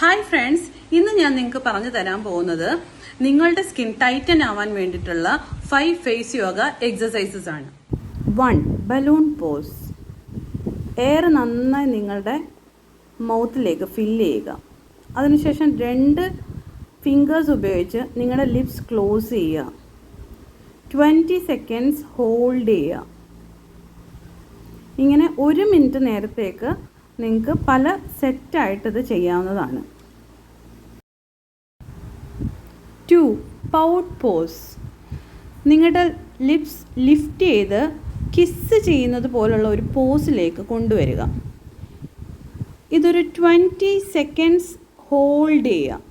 Hi friends ഇന്ന് ഞാൻ നിങ്ങൾക്ക് പറഞ്ഞു തരാൻ പോകുന്നത് നിങ്ങളുടെ സ്കിൻ ടൈറ്റൻ ആവാൻ വേണ്ടിയിട്ടുള്ള ഫൈവ് ഫേസ് യോഗ എക്സസൈസസ് ആണ്. വൺ ബലൂൺ പോസ് എയർ നന്നായി നിങ്ങളുടെ മൗത്തിലേക്ക് ഫില്ല് ചെയ്യുക. അതിനുശേഷം രണ്ട് ഫിംഗേഴ്സ് ഉപയോഗിച്ച് നിങ്ങളുടെ ലിപ്സ് ക്ലോസ് ചെയ്യുക. ട്വന്റി സെക്കൻഡ്സ് ഹോൾഡ് ചെയ്യുക. ഇങ്ങനെ ഒരു മിനിറ്റ് നേരത്തേക്ക് നിങ്ങൾക്ക് പല സെറ്റായിട്ട് ഇത് ചെയ്യാവുന്നതാണ്. ടു പൗട്ട് പോസ് നിങ്ങളുടെ ലിപ്സ് ലിഫ്റ്റ് ചെയ്ത് കിസ് ചെയ്യുന്നത് പോലുള്ള ഒരു പോസിലേക്ക് കൊണ്ടുവരിക. ഇതൊരു ട്വന്റി സെക്കൻഡ്സ് ഹോൾഡ് ചെയ്യുക.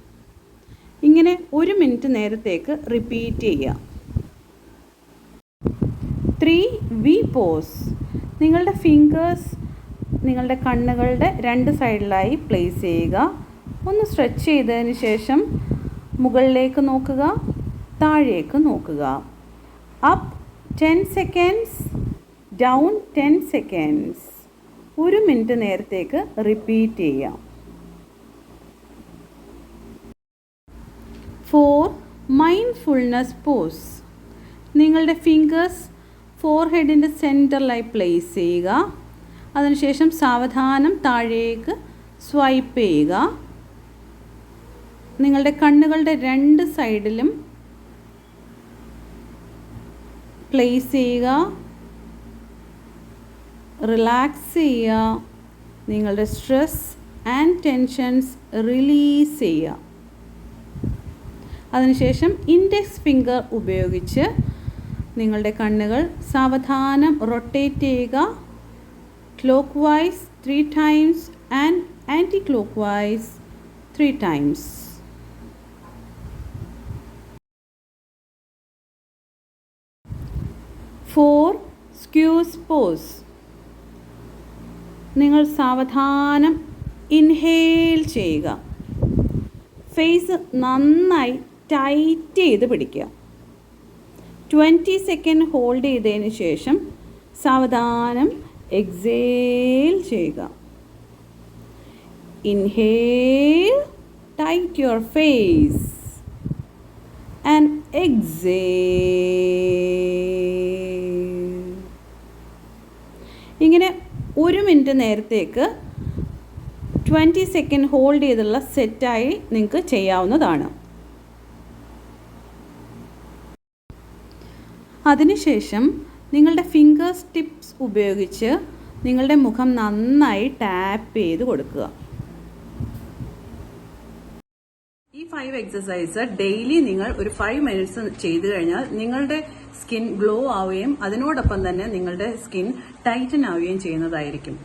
ഇങ്ങനെ ഒരു മിനിറ്റ് നേരത്തേക്ക് റിപ്പീറ്റ് ചെയ്യുക. ത്രീ വി പോസ് നിങ്ങളുടെ ഫിംഗേഴ്സ് നിങ്ങളുടെ കണ്ണുകളുടെ രണ്ട് സൈഡിലായി പ്ലേസ് ചെയ്യുക. ഒന്ന് സ്ട്രെച്ച് ചെയ്തതിന് ശേഷം മുകളിലേക്ക് നോക്കുക താഴേക്ക് നോക്കുക. Up ten seconds down ten seconds ഒരു മിനിറ്റ് നേരത്തേക്ക് റിപ്പീറ്റ് ചെയ്യാം ഫോർ മൈൻഡ്ഫുൾനെസ് പോസ് നിങ്ങളുടെ ഫിംഗേഴ്സ് ഫോർ ഹെഡിന്റെ സെന്ററിലായി പ്ലേസ് ചെയ്യുക. അതിനുശേഷം സാവധാനം താഴേക്ക് സ്വൈപ്പ് ചെയ്യുക. നിങ്ങളുടെ കണ്ണുകളുടെ രണ്ട് സൈഡിലും പ്ലേസ് ചെയ്യുക. റിലാക്സ് ചെയ്യുക. നിങ്ങളുടെ സ്ട്രെസ് ആൻഡ് ടെൻഷൻസ് റിലീസ് ചെയ്യുക. അതിനുശേഷം ഇൻഡെക്സ് ഫിംഗർ ഉപയോഗിച്ച് നിങ്ങളുടെ കണ്ണുകൾ സാവധാനം റൊട്ടേറ്റ് ചെയ്യുക. Clock three times and anti clockwise three times. Four skew four squeeze pose നിങ്ങൾ സാവധാനം ഇൻഹേൽ ചെയ്യുക. ഫേസ് നന്നായി ടൈറ്റ് ചെയ്ത് പിടിക്കുക. ട്വന്റി സെക്കൻഡ് ഹോൾഡ് ചെയ്തതിന് ശേഷം സാവധാനം എക്സേൽ ചെയ്യുക. Inhale tight your face and exhale ഇങ്ങനെ ഒരു മിനിറ്റ് നേരത്തേക്ക് ട്വന്റി സെക്കൻഡ് ഹോൾഡ് ചെയ്തുള്ള സെറ്റായി നിങ്ങൾക്ക് ചെയ്യാവുന്നതാണ്. അതിനുശേഷം നിങ്ങളുടെ ഫിംഗേഴ്സ് ടിപ്സ് ഉപയോഗിച്ച് നിങ്ങളുടെ മുഖം നന്നായി ടാപ്പ് ചെയ്ത് കൊടുക്കുക. ഈ ഫൈവ് എക്സസൈസ് ഡെയിലി നിങ്ങൾ ഒരു ഫൈവ് മിനിറ്റ്സ് ചെയ്തു കഴിഞ്ഞാൽ നിങ്ങളുടെ സ്കിൻ ഗ്ലോ ആവുകയും അതിനോടൊപ്പം തന്നെ നിങ്ങളുടെ സ്കിൻ ടൈറ്റൻ ആവുകയും ചെയ്യുന്നതായിരിക്കും.